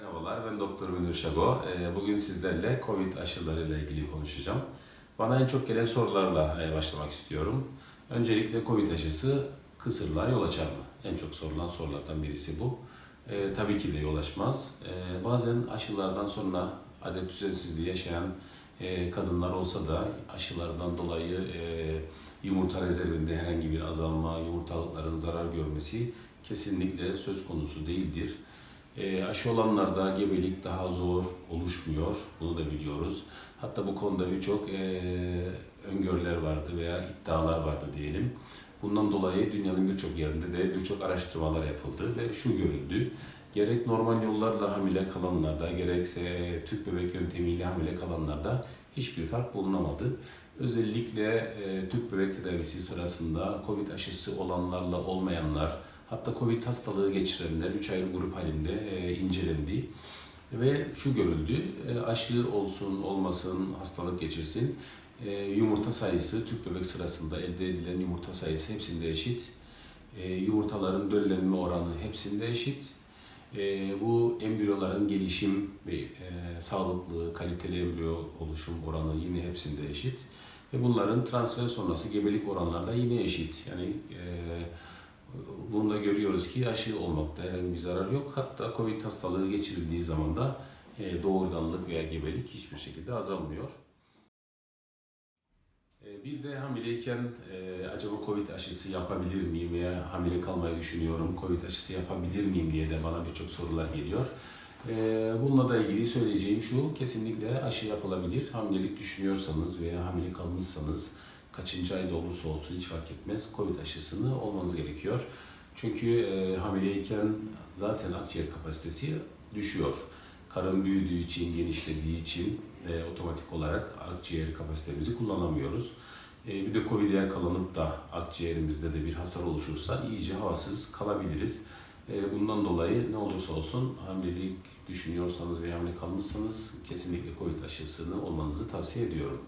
Merhabalar, ben Doktor Münir Şago. Ee, Bugün sizlerle COVID aşılarıyla ilgili konuşacağım. Bana en çok gelen sorularla e, başlamak istiyorum. Öncelikle COVID aşısı kısırlığa yol açar mı? En çok sorulan sorulardan birisi bu. Ee, tabii ki de yol açmaz. Ee, bazen aşılardan sonra adet düzensizliği yaşayan e, kadınlar olsa da aşılardan dolayı e, yumurta rezervinde herhangi bir azalma, yumurtalıkların zarar görmesi kesinlikle söz konusu değildir. E, aşı olanlarda gebelik daha zor oluşmuyor. Bunu da biliyoruz. Hatta bu konuda birçok e, öngörüler vardı veya iddialar vardı diyelim. Bundan dolayı dünyanın birçok yerinde de birçok araştırmalar yapıldı ve şu görüldü. Gerek normal yollarla hamile kalanlarda, gerekse tüp bebek yöntemiyle hamile kalanlarda hiçbir fark bulunamadı. Özellikle e, tüp bebek tedavisi sırasında COVID aşısı olanlarla olmayanlar, hatta COVID hastalığı geçirenler 3 ayrı grup halinde e, incelendi. Ve şu görüldü, e, aşı olsun olmasın, hastalık geçirsin, e, yumurta sayısı tüp bebek sırasında elde edilen yumurta sayısı hepsinde eşit. E, yumurtaların döllenme oranı hepsinde eşit. E, bu embriyoların gelişim ve sağlıklı, kaliteli embriyo oluşum oranı yine hepsinde eşit. Ve bunların transfer sonrası gebelik oranları da yine eşit. Yani e, bunu da görüyoruz ki aşı olmakta herhangi bir zarar yok. Hatta COVID hastalığı geçirildiği zaman da e, doğurganlık veya gebelik hiçbir şekilde azalmıyor. E, Bir de hamileyken e, acaba Covid aşısı yapabilir miyim veya hamile kalmayı düşünüyorum, Covid aşısı yapabilir miyim diye de bana birçok sorular geliyor. E, Bununla da ilgili söyleyeceğim şu, kesinlikle aşı yapılabilir. Hamilelik düşünüyorsanız veya hamile kalmışsanız kaçıncı ayda olursa olsun hiç fark etmez. Covid aşısını olmanız gerekiyor. Çünkü e, hamileyken zaten akciğer kapasitesi düşüyor. Karın büyüdüğü için, genişlediği için e, otomatik olarak akciğer kapasitemizi kullanamıyoruz. E, bir de Covid'e yakalanıp da akciğerimizde de bir hasar oluşursa iyice havasız kalabiliriz. E, bundan dolayı ne olursa olsun hamilelik düşünüyorsanız veya hamile kalmışsanız kesinlikle Covid aşısını olmanızı tavsiye ediyorum.